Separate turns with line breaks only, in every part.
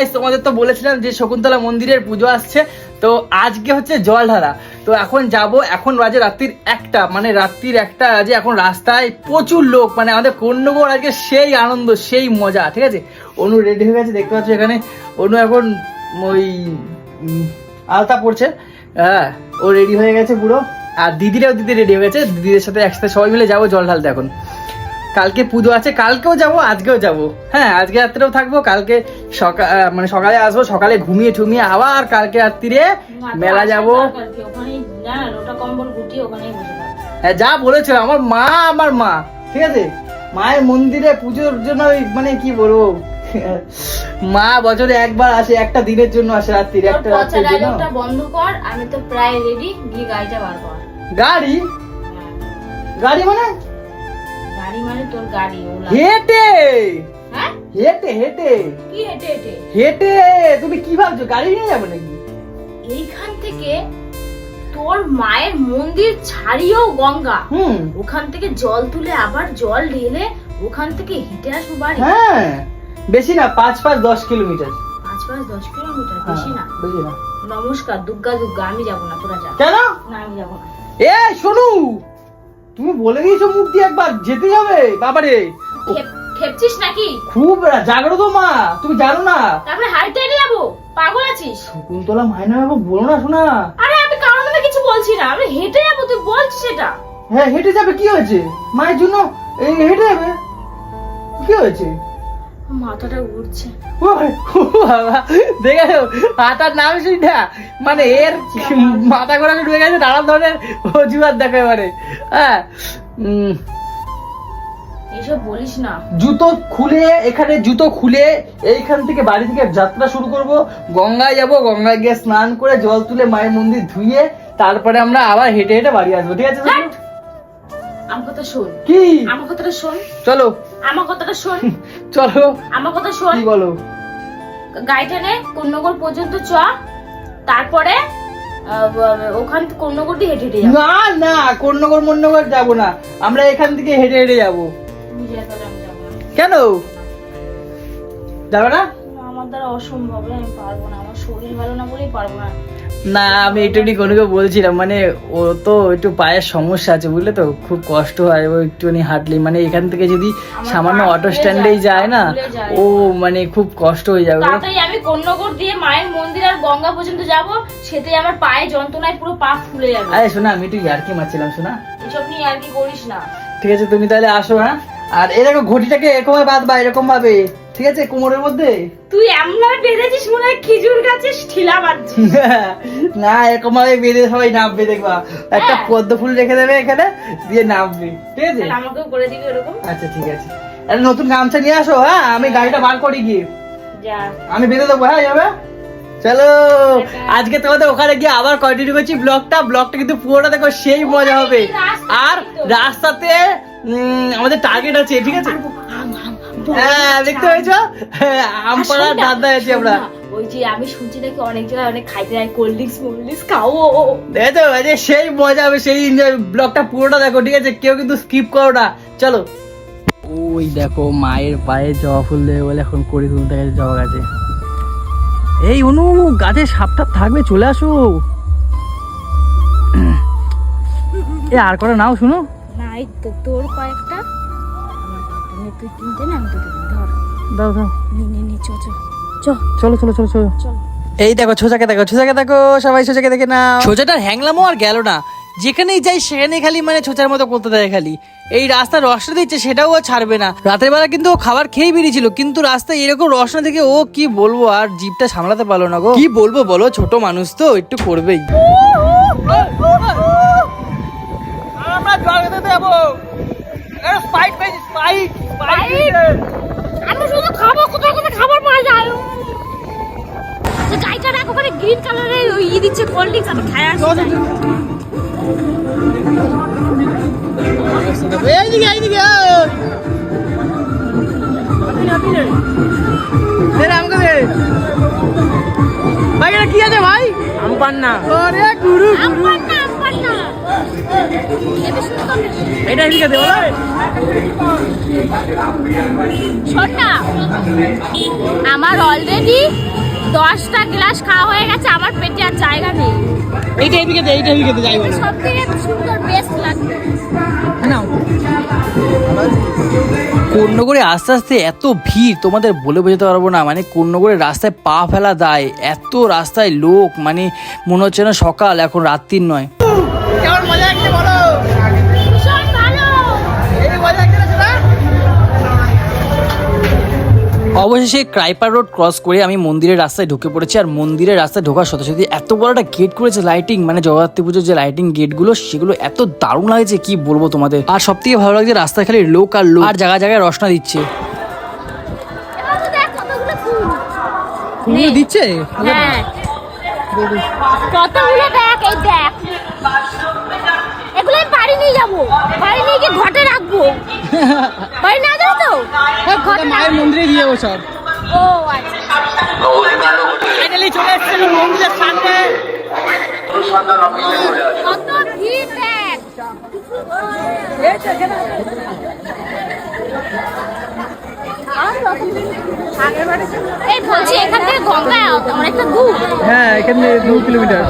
Guys, তোমাদের তো বলেছিলাম যে শকুন্তলা মন্দিরের পুজো আসছে, তো আজকে হচ্ছে জল ঢালা তো এখন যাব, এখন বাজে রাত্রির একটা মানে রাত্রির একটা আজকে এখন রাস্তায় প্রচুর লোক মানে আমাদের কন্যগর আজকে সেই আনন্দ, সেই মজা, ঠিক আছে? অনু রেডি হয়ে গেছে, দেখতে পাচ্ছ এখানে। অনু এখন ওই আলতা পড়ছে হ্যাঁ ও রেডি হয়ে গেছে পুরো। আর দিদিরাও দিদি রেডি হয়ে গেছে, দিদিদের সাথে একসাথে সবাই মিলে যাব জল ঢালতে এখন। কালকে পুজো আছে, কালকেও যাব, আজকেও যাব। হ্যাঁ আজকে রাত্রেও থাকব, কালকে সকাল মানে সকালে আসব সকালে ঘুমিয়ে ঠুমিয়ে আবার কালকে রাত্রিরে মেলা যাব। হ্যাঁ যা বলেছিল আমার মা আমার মা ঠিক আছে? মায়ের মন্দিরে পুজোর জন্য মানে কি বলব? মা বছরে একবার আসে একটা দিনের জন্য আসে রাত্রিরে একটা রাত্রির জন্য।
বন্ধ কর আমি তো প্রায় রেডি গিয়ে গাড়িটা বার কর।
গাড়ি?
হ্যাঁ।
গাড়ি মানে?
গাড়ি মানে তোর গাড়ি
হেঁটে!
হ্যাঁ?
হেঁটে হেঁটে।
কি হেঁটে হেঁটে?
হেঁটে। তুমি কি ভাবছ গাড়ি নিয়ে যাবে নাকি?
এইখান থেকে তোর মায়ের মন্দির ছাড়িয়েও গঙ্গা।
হুম।
ওখান থেকে জল তুলে আবার জল ঢেলে ওখান থেকে হেঁটে আসব বাড়ি।
হ্যাঁ। বেশি না পাঁচ পাঁচ দশ কিলোমিটার।
পাঁচ পাঁচ দশ কিলোমিটার
হ্যাঁ,
বেশি না।
বেশি না।
নমস্কার দুর্গা দুর্গা আমি যাব না তোরা যা।
কেন?
না আমি যাব না।
এ শোনু! তুমি বলে দিয়েছ মুখ দিয়ে একবার যেতে হবে বাবারে।
খেপছিস নাকি?
খুব জাগ্রত মা তুমি জানো না।
তারপরে যাব পাগল আছিস?
শকুন্তলা মায়না বাবা বলো না শোনা।
আরে আমি মধ্যে কিছু বলছি না আমি হেঁটে যাব তুই বলছিস সেটা।
হ্যাঁ হেঁটে যাবে কি হয়েছে? মায়ের জন্য এই হেঁটে যাবে। কি হয়েছে?
মাথাটা ঘুরছে
ও বাবা দেখে হাতার নাম শুনটা মানে এর মাথা ঘোরা ঢুকে গেছে নানান ধরনের অজুহাত দেখে এবারে হ্যাঁ উম,
এইসব বলিস না।
জুতো খুলে এখানে জুতো খুলে এইখান থেকে বাড়ি থেকে যাত্রা শুরু করব। গঙ্গায় যাব গঙ্গায় গিয়ে স্নান করে জল তুলে মায়ের মন্দির ধুয়ে তারপরে আমরা আবার হেঁটে হেঁটে বাড়ি আসব ঠিক আছে।
আমার কথা শোন।
কি?
আমার কথাটা শোন।
চলো।
আমার কথাটা শোন।
চলো।
আমার কথা শোন।
কি বলো?
গাড়িটা নে কন্যগর পর্যন্ত চ তারপরে ওখান থেকে কন্যগর দিয়ে হেঁটে হেঁটে
না না কন্যগর মন্যগর যাব না। আমরা এখান থেকে হেঁটে হেঁটে যাব। কেন? যাবে না?
না, আমার দ্বারা অসম্ভব আমি পারব না। আমার শরীর ভালো না বলেই পারব না।
না আমি একটুখানি কোনোকে বলছিলাম মানে ও তো একটু পায়ের সমস্যা আছে বুঝলে তো? খুব কষ্ট হয় ও একটুখানি হাঁটলে। মানে এখান থেকে যদি সামান্য অটো স্ট্যান্ডেই
যায়,
না ও মানে খুব কষ্ট হয়ে যাবে।
আমি কন্যগর দিয়ে মায়ের মন্দির আর গঙ্গা পর্যন্ত যাব সেটাই আমার পায়ে যন্ত্রণায় পুরো পা ফুলে যাবে।
আরে শোনা আমি একটু ইয়ার্কি মারছিলাম শোনা।
এসব নিয়ে আর করিস না।
ঠিক আছে তুমি তাহলে আসো হ্যাঁ? আর এরকম ঘটিটাকে এরকম বাঁধবা এরকম ভাবে ঠিক আছে কোমরের মধ্যে?
তুই এমন ভাবে বেঁধেছিস মনে হয় খেজুর গাছের ঠিলা বাঁধছিস।
না এরকম ভাবে বেঁধে সবাই নামবে দেখবা। একটা
হ্যাঁ।
পদ্ম ফুল রেখে দেবে এখানে দিয়ে নামবে। ঠিক আছে?
আমাকেও করে দিবি ওরকম।
আচ্ছা ঠিক আছে। একটা নতুন গামছা নিয়ে আসো হ্যাঁ? আমি গাড়িটা বার করি গিয়ে।
যা।
আমি বেঁধে দেবো হ্যাঁ যাবে চলো। আজকে তোমাদের ওখানে গিয়ে আবার কন্টিনিউ করছি ব্লগটা। ব্লগটা কিন্তু পুরোটা দেখো সেই মজা হবে। আর রাস্তাতে আমাদের টার্গেট আছে ঠিক আছে? হ্যাঁ দেখতে পেয়েছ? হ্যাঁ, আমপাড়া দাদা আছি আমরা।
ওই যে আমি শুনছি নাকি অনেক জায়গায় অনেক খাইতে যায় কোল্ড ড্রিঙ্কস মোল্ড খাও।
দেখো আজকে সেই মজা হবে সেই এনজয় ব্লগটা পুরোটা দেখো ঠিক আছে? কেউ কিন্তু স্কিপ করো না। চলো। ওই দেখো মায়ের পায়ে জবা ফুল দেবে বলে এখন করি তুলতে গেছে জবা গাছে। এই অনু গাছে সাপটাপ থাকবে চলে আসো। এ আর করে নাও শুনো।
না এই তো তোর কয়েকটা? আমার কয়েকটা নে, তুই তিনটে না আমি দুটো ধর।
দাও দাও।
নে নে নে চ চ। চ
চলো চলো চলো চলো। এই দেখো ছোচাকে দেখো ছোচাকে দেখো সবাই ছোচাকে দেখে না ছোচাটার হ্যাংলামও আর গেল না। যেখানেই যাই সেখানে খালি মানে ছোচার মতো করতে দেয় খালি। এই রাস্তার রসটা দিচ্ছে সেটাও ছাড়বে না। রাতের বেলা কিন্তু ও খাবার খেয়ে বেরিয়েছিল কিন্তু রাস্তায় এরকম রসনা থেকে ও কি বলব আর জিভটা সামলাতে পারল না গো। কি বলব বলো ছোট মানুষ তো একটু করবেই আমরা জল খেতে যাব। স্পাইট পেয়েছি স্পাইট
আমি শুধু খাব কোথায় কোথায় খাবার পাওয়া যায়? গাইটা ওখানে গ্রিন কালারের ওই ই দিচ্ছে কোল্ড ড্রিঙ্কস আমি খাই আসছি
এইদিকে এইদিকে দে রে, আমাকে দে। ভাই এটা কি আছে ভাই? আমপান না। ওরে গুরু
করবি
এটা এদিকে দে
না আমার অলরেডি দশটা গ্লাস খাওয়া হয়ে গেছে আমার পেটে আর জায়গা নেই।
এইটা এদিকে দে এইটা এদিকে দে যাই বলো।
সব সুন্দর বেস্ট লাগবে।
নাও। কন্যগড়ে আস্তে আস্তে এত ভিড় তোমাদের বলে বোঝাতে পারব না মানে কন্যগড়ের রাস্তায় পা ফেলা দায় এত রাস্তায় লোক মানে মনে হচ্ছে না সকাল এখন রাত্রির নয়। অবশেষে ক্রাইপার রোড ক্রস করে আমি মন্দিরের রাস্তায় ঢুকে পড়েছি। আর মন্দিরের রাস্তায় ঢোকার সাথে সাথে এত বড় একটা গেট করেছে লাইটিং মানে জগদ্ধাত্রী পুজোর যে লাইটিং গেটগুলো সেগুলো এত দারুণ লাগছে কি বলব তোমাদের? আর সব থেকে ভালো লাগছে রাস্তায় খালি লোক আর লোক। আর জায়গায় জায়গায় রসনা দিচ্ছে। ফুলগুলো দিচ্ছে?
হ্যাঁ। কতগুলো দেখ এই দেখ। নিয়ে যাব। বাড়ি নিয়ে গিয়ে ঘটে রাখব। বাড়ি না যাব তো? ঘটে
মায়ের মন্দিরে দিয়ে যাব সব।
ও আচ্ছা।
ফাইনালি চলে এসেছে মন্দিরের সামনে।
কত ভিড় দেখ। এই বলছি এখান থেকে গঙ্গায় অনেকটা দূর।
হ্যাঁ এখানে দু কিলোমিটার।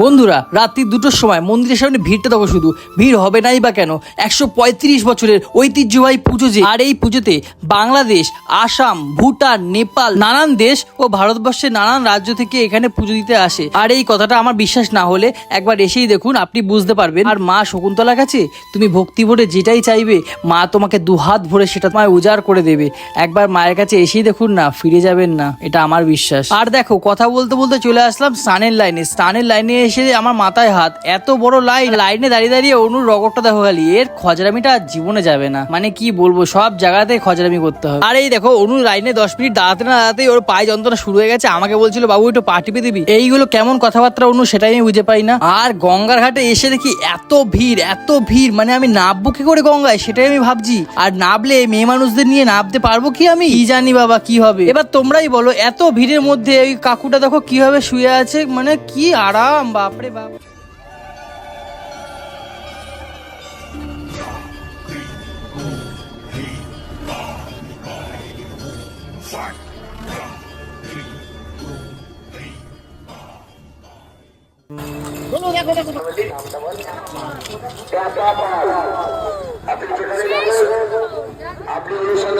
বন্ধুরা, রাত্রি দুটোর সময় মন্দিরের সামনে ভিড়টা দেখো শুধু। ভিড় হবে নাই বা কেন? একশো পঁয়ত্রিশ বছরের ঐতিহ্যবাহী পুজো যে, আর এই পুজোতে বাংলাদেশ, আসাম, ভুটান, নেপাল, নানান দেশ ও ভারতবর্ষের নানান রাজ্য থেকে এখানে পুজো দিতে আসে। আর এই কথাটা আমার বিশ্বাস না হলে একবার এসেই দেখুন, আপনি বুঝতে পারবেন। আর মা শকুন্তলা কাছে তুমি ভক্তি ভরে যেটাই চাইবে, মা তোমাকে দুহাত ভরে সেটা তোমায় উজাড় করে দেবে। একবার মায়ের কাছে এসেই দেখুন না ফিরে যাবেন না। এটা আমার বিশ্বাস। আর দেখো, কথা বলতে বলতে চলে আসলাম স্নানের লাইনে। স্নানের লাইনে এসে আমার মাথায় হাত, এত বড় লাইন। লাইনে দাঁড়িয়ে দাঁড়িয়ে অনুর রগরটা দেখো খালি। এর খজরামিটা জীবনে যাবে না। মানে কি বলব, সব জায়গাতে খজরামি করতে হবে। আর এই দেখো, অনু লাইনে দশ মিনিট দাঁড়াতে না দাঁড়াতেই ওর পায়ে যন্ত্রণা শুরু হয়ে গেছে। আমাকে বলছিল, বাবু, একটু পা দিবি? এইগুলো কেমন কথাবার্তা অনু, সেটাই আমি বুঝে পাই না। আর গঙ্গার ঘাটে এসে দেখি এত ভিড় এত ভিড়। মানে আমি নামবো কি করে গঙ্গায়? সেটাই আমি ভাবছি। আর নামলে মেয়ে মানুষদের নিয়ে নামতে পারব কি আমি? কি জানি বাবা, কি হবে? এবার তোমরাই বলো এত ভিড়ের মধ্যে ওই কাকুটা দেখো কীভাবে শুয়ে আছে মানে কি আরাম বাপরে বাপ।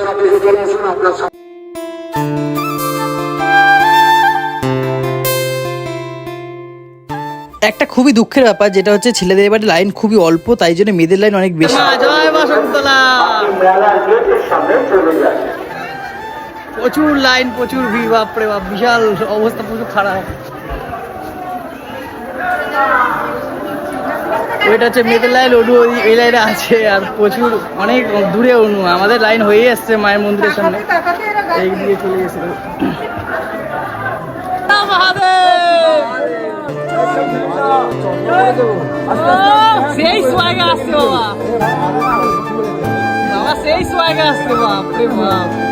আপনি চলে আসুন আপনার
একটা খুবই দুঃখের ব্যাপার যেটা হচ্ছে ছেলেদের এবারে লাইন খুবই অল্প তাই জন্য মেয়েদের লাইন অনেক বেশি। প্রচুর লাইন প্রচুর ভিড় বাপরে বাপ বিশাল অবস্থা প্রচুর খারাপ। ওইটা হচ্ছে মেয়েদের লাইন অনু এই লাইনে আছে আর প্রচুর অনেক দূরে অনু আমাদের লাইন হয়ে আসছে মায়ের মন্দিরের সামনে। এই দিয়ে। চলে গেছিল সেই সোয়াগে আসছে বাবা বাবা সেই সোয়াগে আসছে বাপরে বাপ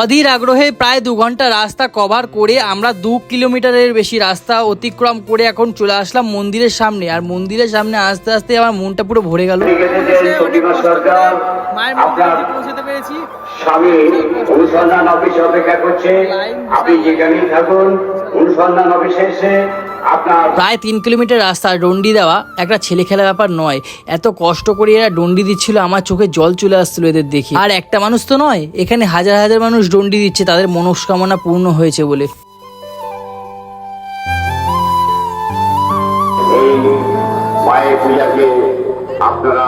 অধীর আগ্রহে প্রায় দু ঘণ্টা রাস্তা কভার করে আমরা দু কিলোমিটারের বেশি রাস্তা অতিক্রম করে এখন চলে আসলাম মন্দিরের সামনে। আর মন্দিরের সামনে আস্তে আস্তে আমার মনটা পুরো ভরে গেল। মায়ের মন্দিরে পৌঁছাতে পেরেছি।
স্বামী অনুসন্ধান অফিসে অপেক্ষা করছে। আপনি যেখানেই থাকুন অনুসন্ধান অফিসে এসে
প্রায় তিন কিলোমিটার রাস্তা ডন্ডি দেওয়া একটা ছেলে খেলা ব্যাপার নয়। এত কষ্ট করে এরা ডন্ডি দিচ্ছিল, আমার চোখে জল চলে আসছিল এদের দেখে। আর একটা মানুষ তো নয়, এখানে হাজার হাজার মানুষ ডন্ডি দিচ্ছে, তাদের মনস্কামনা পূর্ণ হয়েছে বলে।
আপনারা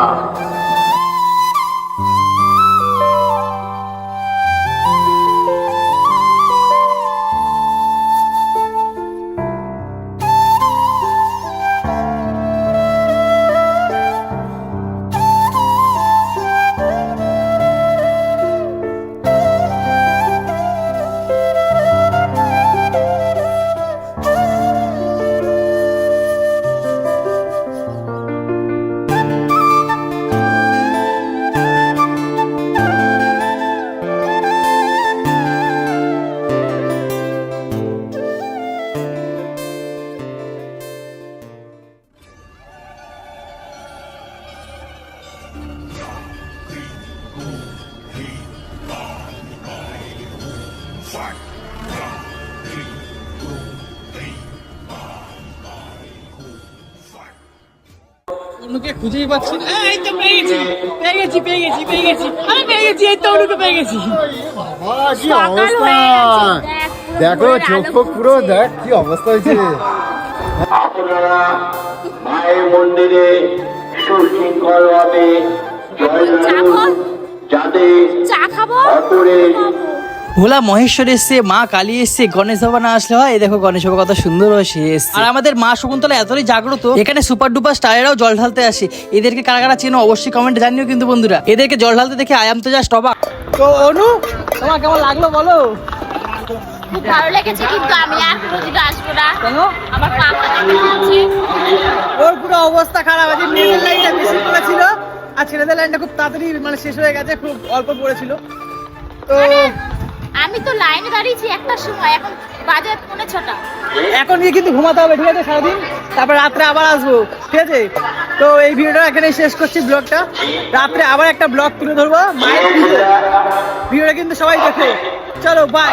অনুকে খুঁজেই পাচ্ছি না। এই তো পেয়ে গেছি পেয়ে গেছি পেয়ে গেছি পেয়ে গেছি। আমি পেয়ে গেছি এই তো অনুকে পেয়ে গেছি।
বাবা, কি অবস্থা?
দেখ,
চোখ পুরো দেখ কি অবস্থা হয়েছে।
আপনারা মায়ের মন্দিরে সুশৃঙ্খল যাতে
চা খাব?
অপরের
ভোলা মহেশ্বর এসছে মা কালী এসছে গণেশ বাবা না আসলে হয়। দেখো গণেশ বাবা কত সুন্দর হয়ে এসছে। আর আমাদের মা শকুন্তলা এতটাই জাগ্রত এখানে সুপার ডুপার স্টারেরাও জল ঢালতে আসে। এদেরকে কারা কারা চেনো অবশ্যই কমেন্টে জানিও কিন্তু বন্ধুরা। এদেরকে জল ঢালতে দেখে আয়াম তো জাস্ট অবাক। তো অনু তোমার কেমন লাগল বলো?
খুব ভালো লেগেছে কিন্তু আমি আর কোনোদিন আসব না।
কেন?
আমার পা
ওর পুরো অবস্থা খারাপ আছে মেয়েদের লাইনটা বেশি পড়েছিল। আর ছেলেদের লাইনটা খুব তাড়াতাড়ি মানে শেষ হয়ে গেছে খুব অল্প পড়েছিল। তো
আমি তো লাইনে দাঁড়িয়েছি একটার সময়, এখন বাজে পৌনে ছটা।
এখন গিয়ে কিন্তু ঘুমাতে হবে, ঠিক আছে, সারাদিন? তারপর রাত্রে আবার আসব, ঠিক আছে? তো এই ভিডিওটা এখানে শেষ করছি ব্লগটা। রাত্রে আবার একটা ব্লগ তুলে ধরবো, মায়ের। ভিডিওটা কিন্তু সবাই দেখে। চলো বাই